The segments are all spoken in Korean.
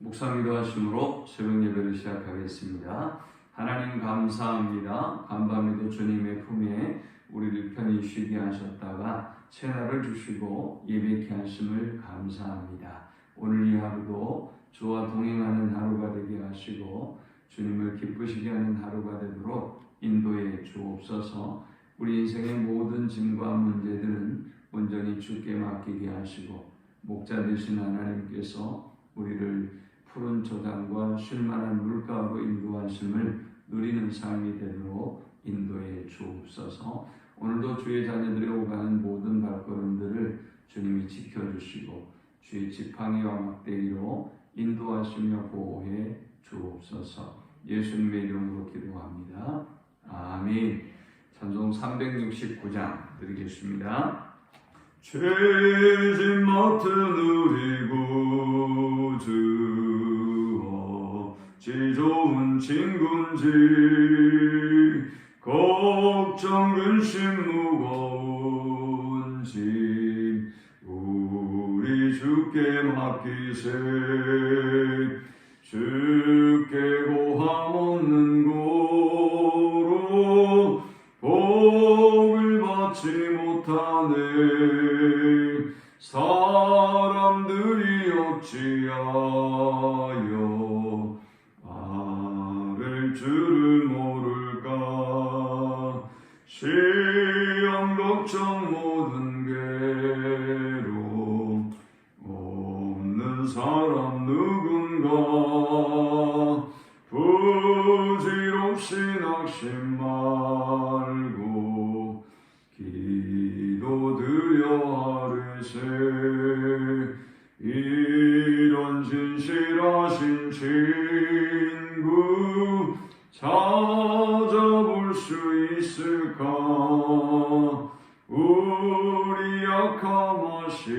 묵상기도 하심으로 새벽 예배를 시작하겠습니다. 하나님 감사합니다. 간밤에도 주님의 품에 우리를 편히 쉬게 하셨다가 새날을 주시고 예배케 하심을 감사합니다. 오늘 이 하루도 주와 동행하는 하루가 되게 하시고 주님을 기쁘시게 하는 하루가 되도록 인도해 주옵소서. 우리 인생의 모든 짐과 문제들은 온전히 주께 맡기게 하시고 목자 되신 하나님께서 우리를 푸른 초장과 쉴만한 물가로 인도하심을 누리는 삶이 되도록 인도해 주옵소서. 오늘도 주의 자녀들이 오가는 모든 발걸음들을 주님이 지켜주시고 주의 지팡이와 막대기로 인도하시며 보호해 주옵소서. 예수님의 이름으로 기도합니다. 아멘. 찬송 369장 드리겠습니다. 죄짐 맡은 우리 구주 어찌 좋은 친군지. 걱정 근심 무거운 짐 우리 주께 맡기세 낙심 말고 기도드려 하르세. 이런 진실하신 친구 찾아볼 수 있을까? 우리 약함하시오니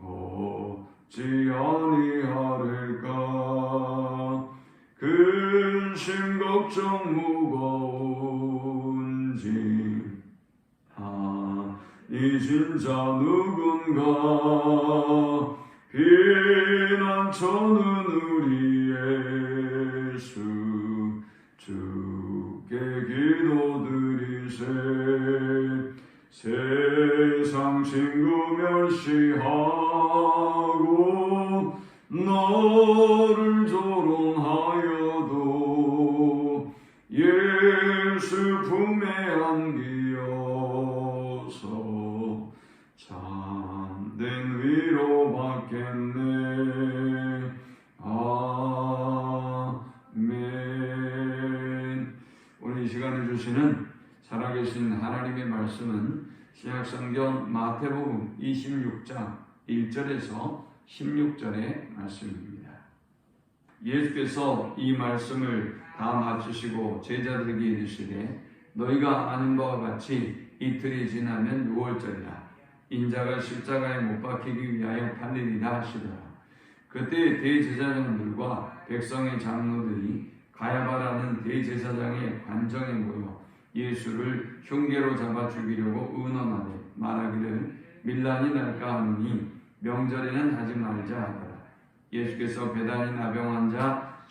어찌 아니하릴까 걱정 무거운지. 아, 이 진짜 누군가? 피난처는 우리 예수 주께 기도드리세. 세상 친구 멸시하고 너를 조롱하여 품에 안기어서 참된 위로 받겠네 아멘 오늘 이 시간에 주시는 살아계신 하나님의 말씀은 신약성경 마태복음 26장 1절에서 16절의 말씀입니다. 예수께서 이 말씀을 다 마치시고 제자들에게 이르시되 너희가 아는 바와 같이 이틀이 지나면 6월절이라 인자가 십자가에 못 박히기 위하여 팔리리라 하시더라. 그때 대제사장들과 백성의 장로들이 가야바라는 대제사장의 관정에 모여 예수를 흉계로 잡아 죽이려고 의논하되 말하기를 밀란이 날까 하느니 명절에는 하지 말자 하더라. 예수께서 배단이 나병 환자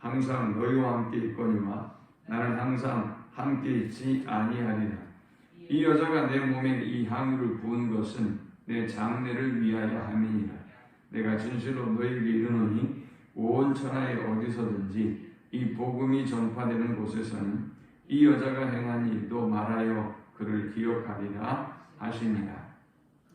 항상 너희와 함께 있거니와 나는 항상 함께 있지 아니하리라 이 여자가 내 몸에 이 향유를 부은 것은 내 장례를 위하여 함이니라 내가 진실로 너희에게 이르노니 온 천하에 어디서든지 이 복음이 전파되는 곳에서는 이 여자가 행한 일도 말하여 그를 기억하리라 하시니라.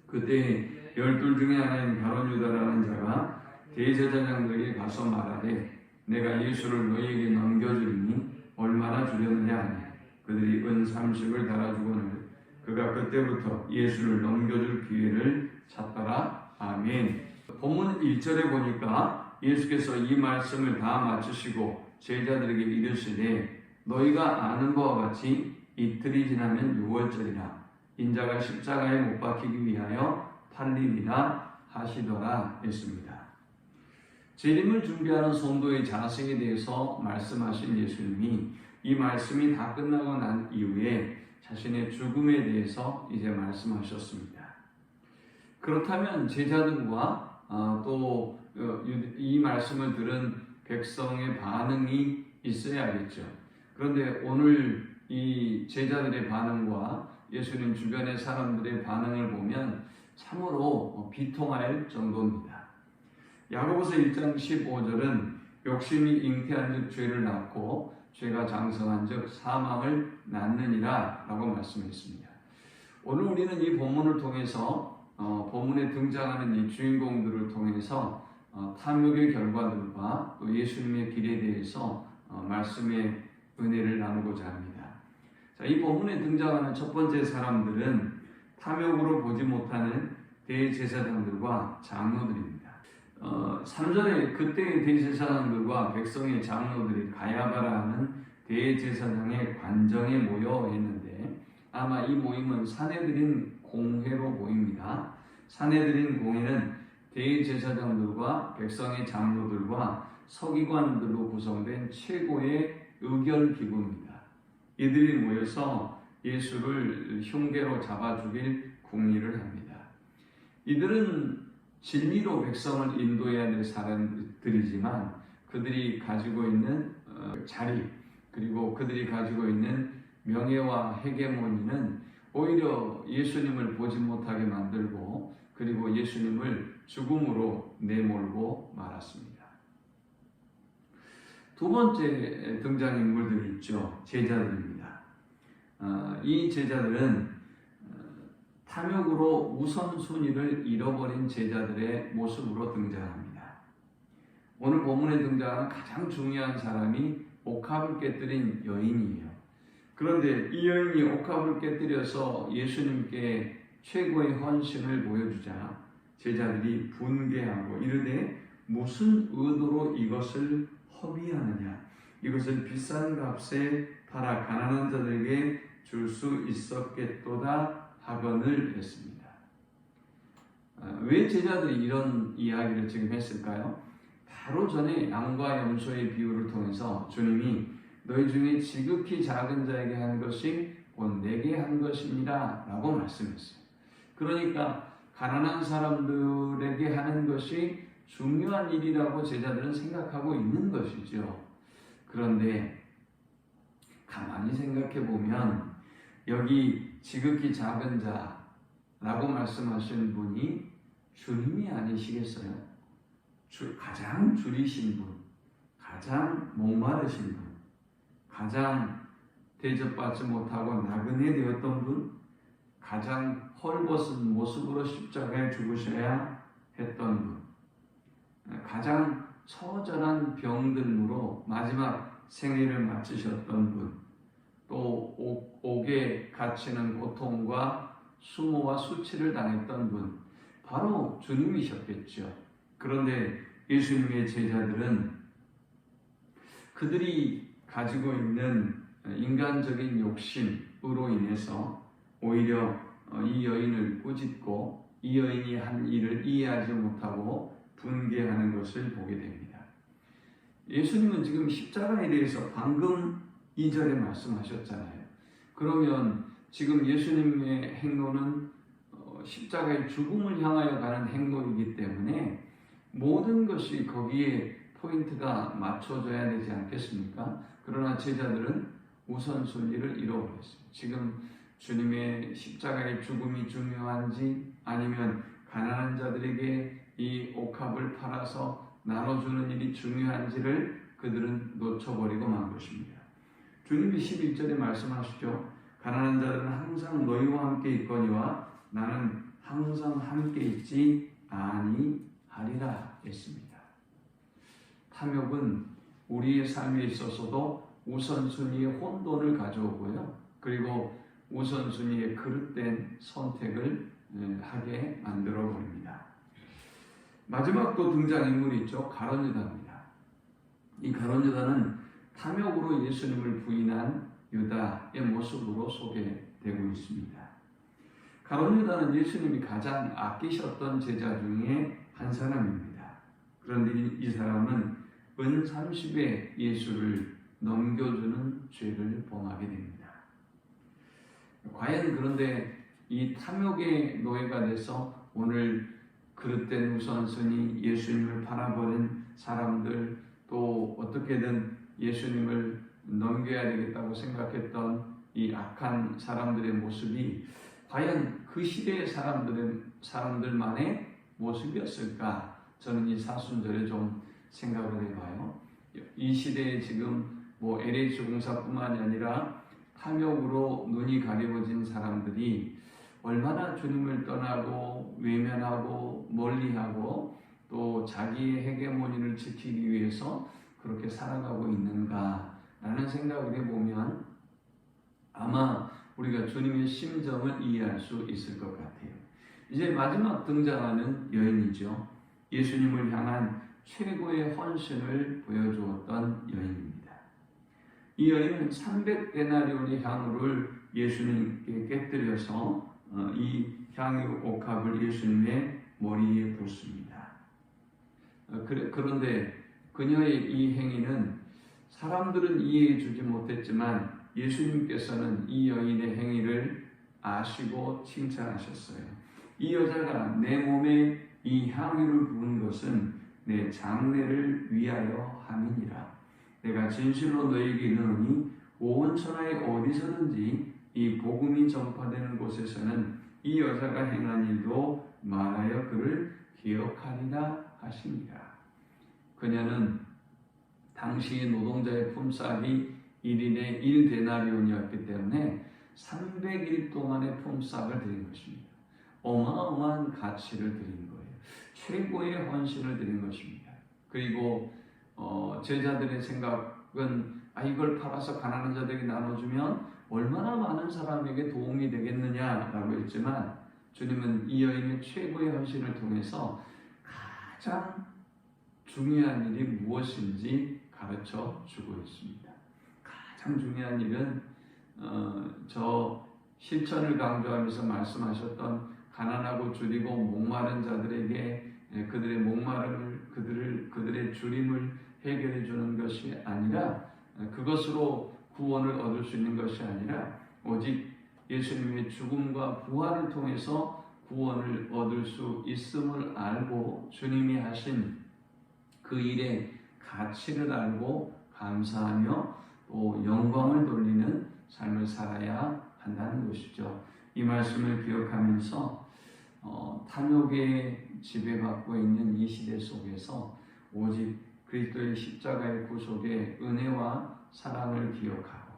그때 열둘 중에 하나인 가론 유다라는 자가 대제사장들에게 가서 말하되 내가 예수를 너희에게 넘겨주리니 얼마나 주려느냐 하니 그들이 은 30을 달아주거늘 그가 그때부터 예수를 넘겨줄 기회를 찾더라. 아멘. 본문 1절에 보니까 예수께서 이 말씀을 다 마치시고 제자들에게 이르시되 너희가 아는 바와 같이 이틀이 지나면 6월절이라 인자가 십자가에 못 박히기 위하여 팔리리라 하시더라 했습니다. 재림을 준비하는 성도의 자세에 대해서 말씀하신 예수님이 이 말씀이 다 끝나고 난 이후에 자신의 죽음에 대해서 이제 말씀하셨습니다. 그렇다면 제자들과 어, 또이 말씀을 들은 백성의 반응이 있어야겠죠. 그런데 오늘 이 제자들의 반응과 예수님 주변의 사람들의 반응을 보면 참으로 비통할 정도입니다. 야고보서 1장 15절은 욕심이 잉태한 즉 죄를 낳고 죄가 장성한 즉 사망을 낳느니라 라고 말씀했습니다. 오늘 우리는 이 본문을 통해서 어, 본문에 등장하는 이 주인공들을 통해서 어, 탐욕의 결과들과 또 예수님의 길에 대해서 어, 말씀의 은혜를 나누고자 합니다. 자, 이 본문에 등장하는 첫 번째 사람들은 탐욕으로 보지 못하는 대제사장들과 장로들입니다. 어, 3절에 그때의 대제사장들과 백성의 장로들이 가야바라 하는 대제사장의 관정에 모여 있는데 아마 이 모임은 사내들인 공회로 보입니다. 사내들인 공회는 대제사장들과 백성의 장로들과 서기관들로 구성된 최고의 의결 기구입니다. 이들이 모여서 예수를 흉계로 잡아 죽일 궁리를 합니다. 이들은 진리로 백성을 인도해야 될 사람들이지만 그들이 가지고 있는 어, 자리 그리고 그들이 가지고 있는 명예와 헤게모니는 오히려 예수님을 보지 못하게 만들고 그리고 예수님을 죽음으로 내몰고 말았습니다. 두 번째 등장인물들이 있죠. 제자들입니다. 어, 이 제자들은 어, 탐욕으로 우선순위를 잃어버린 제자들의 모습으로 등장합니다. 오늘 본문에 등장하는 가장 중요한 사람이 옥합을 깨뜨린 여인이에요. 그런데 이 여인이 옥합을 깨뜨려서 예수님께 최고의 헌신을 보여주자 제자들이 분개하고 이르되 무슨 의도로 이것을 허비하느냐 이것을 비싼 값에 팔아 가난한 자들에게 줄 수 있었겠도다 하건을 했습니다. 아, 왜 제자들이 이런 이야기를 지금 했을까요? 바로 전에 양과 염소의 비유를 통해서 주님이 너희 중에 지극히 작은 자에게 한 것이 곧 내게 한 것입니다. 라고 말씀했어요. 그러니까 가난한 사람들에게 하는 것이 중요한 일이라고 제자들은 생각하고 있는 것이죠. 그런데 가만히 생각해 보면 여기 지극히 작은 자라고 말씀하신 분이 주님이 아니시겠어요? 주, 가장 줄이신 분, 가장 목마르신 분, 가장 대접받지 못하고 나그네 되었던 분, 가장 헐벗은 모습으로 십자가에 죽으셔야 했던 분, 가장 처절한 병들므로 마지막 생애를 마치셨던 분, 또 옥에 갇히는 고통과 수모와 수치를 당했던 분, 바로 주님이셨겠죠. 그런데 예수님의 제자들은 그들이 가지고 있는 인간적인 욕심으로 인해서 오히려 어, 이 여인을 꾸짖고 이 여인이 한 일을 이해하지 못하고 분개하는 것을 보게 됩니다. 예수님은 지금 십자가에 대해서 방금 2절에 말씀하셨잖아요. 그러면 지금 예수님의 행로는 어, 십자가의 죽음을 향하여 가는 행로이기 때문에 모든 것이 거기에 포인트가 맞춰져야 되지 않겠습니까? 그러나 제자들은 우선순위를 잃어버렸어요. 지금 주님의 십자가의 죽음이 중요한지 아니면 가난한 자들에게 이 옥합을 팔아서 나눠주는 일이 중요한지를 그들은 놓쳐버리고 만 것입니다. 주님이 11절에 말씀하시죠. 가난한 자들은 항상 너희와 함께 있거니와 나는 항상 함께 있지 아니하리라 했습니다. 탐욕은 우리의 삶에 있어서도 우선순위의 혼돈을 가져오고요. 그리고 우선순위의 그릇된 선택을 하게 만들어 버립니다. 마지막 또 등장인물이 있죠. 가론유다입니다. 이 가론유다는 탐욕으로 예수님을 부인한 유다의 모습으로 소개되고 있습니다. 가론 유다는 예수님이 가장 아끼셨던 제자 중에 한 사람입니다. 그런데 이, 이 사람은 은 30에 예수를 넘겨주는 죄를 범하게 됩니다. 과연 그런데 이 탐욕의 노예가 돼서 오늘 그릇된 우선순위 예수님을 팔아버린 사람들 또 어떻게든 예수님을 넘겨야 되겠다고 생각했던 이 악한 사람들의 모습이 과연 그 시대의 사람들의 사람들만의 모습이었을까? 저는 이 사순절에 좀 생각을 해봐요. 이 시대에 지금 뭐 LH 공사뿐만이 아니라 탐욕으로 눈이 가려워진 사람들이 얼마나 주님을 떠나고 외면하고 멀리하고 또 자기의 헤게모니를 지키기 위해서 그렇게 살아가고 있는가라는 생각을 해보면 아마 우리가 주님의 심정을 이해할 수 있을 것 같아요. 이제 마지막 등장하는 여인이죠. 예수님을 향한 최고의 헌신을 보여주었던 여인입니다. 이 여인은 300데나리온의 향유를 예수님께 깨뜨려서 어, 이 향유 옥합을 예수님의 머리에 붓습니다. 어, 그런데 그녀의 이 행위는 사람들은 이해해 주지 못했지만 예수님께서는 이 여인의 행위를 아시고 칭찬하셨어요. 이 여자가 내 몸에 이 향유를 부은 것은 내 장래를 위하여 함이니라. 내가 진실로 너에게 이르노니 온 천하에 어디서든지 이 복음이 전파되는 곳에서는 이 여자가 행한 일도 말하여 그를 기억하리라 하십니다. 그녀는 당시의 노동자의 품삯이 1인의 1데나리온이었기 때문에 300일 동안의 품삯을 드린 것입니다. 어마어마한 가치를 드린 거예요. 최고의 헌신을 드린 것입니다. 그리고 어, 제자들의 생각은 아 이걸 팔아서 가난한 자들에게 나눠주면 얼마나 많은 사람에게 도움이 되겠느냐라고 했지만 주님은 이 여인의 최고의 헌신을 통해서 가장 중요한 일이 무엇인지 가르쳐 주고 있습니다. 가장 중요한 일은 어, 저 실천을 강조하면서 말씀하셨던 가난하고 줄이고 목마른 자들에게 예, 그들의 목마름을 그들을 그들의 줄임을 해결해 주는 것이 아니라 어, 그것으로 구원을 얻을 수 있는 것이 아니라 오직 예수님의 죽음과 부활을 통해서 구원을 얻을 수 있음을 알고 주님이 하신 그 일의 가치를 알고 감사하며 또 영광을 돌리는 삶을 살아야 한다는 것이죠. 이 말씀을 기억하면서 어, 탐욕에 지배받고 있는 이 시대 속에서 오직 그리스도의 십자가의 구속의 은혜와 사랑을 기억하고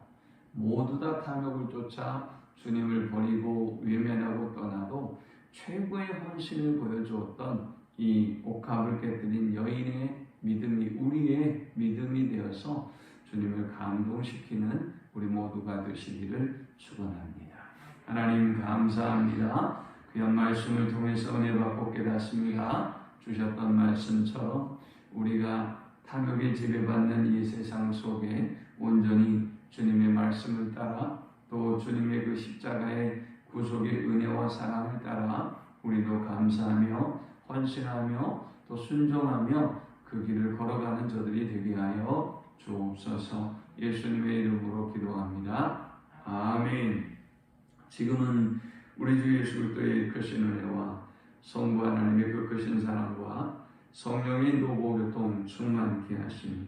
모두 다 탐욕을 쫓아 주님을 버리고 외면하고 떠나도 최고의 헌신을 보여주었던 이 옥합을 깨뜨린 여인의 믿음이 우리의 믿음이 되어서 주님을 감동시키는 우리 모두가 되시기를 축원합니다. 하나님 감사합니다. 귀한 말씀을 통해서 은혜 받고 깨닫습니다. 주셨던 말씀처럼 우리가 탐욕에 지배받는 이 세상 속에 온전히 주님의 말씀을 따라 또 주님의 그 십자가의 구속의 은혜와 사랑을 따라 우리도 감사하며 헌신하며 또 순종하며 그 길을 걸어가는 저들이 되게 하여 주옵소서 예수님의 이름으로 기도합니다. 아멘. 지금은 우리 주 예수 그리스도의 크신 은혜와 성부 하나님의 그 크신 사랑과 성령의 노보교통 충만케 하심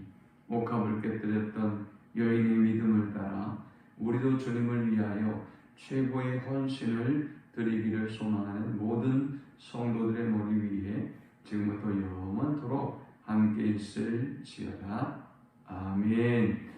옥합을 깨뜨렸던 여인의 믿음을 따라 우리도 주님을 위하여 최고의 헌신을 드리기를 소망하는 모든 성도들의 머리 위에 지금부터 영원토록 함께 있을지어다. 아멘.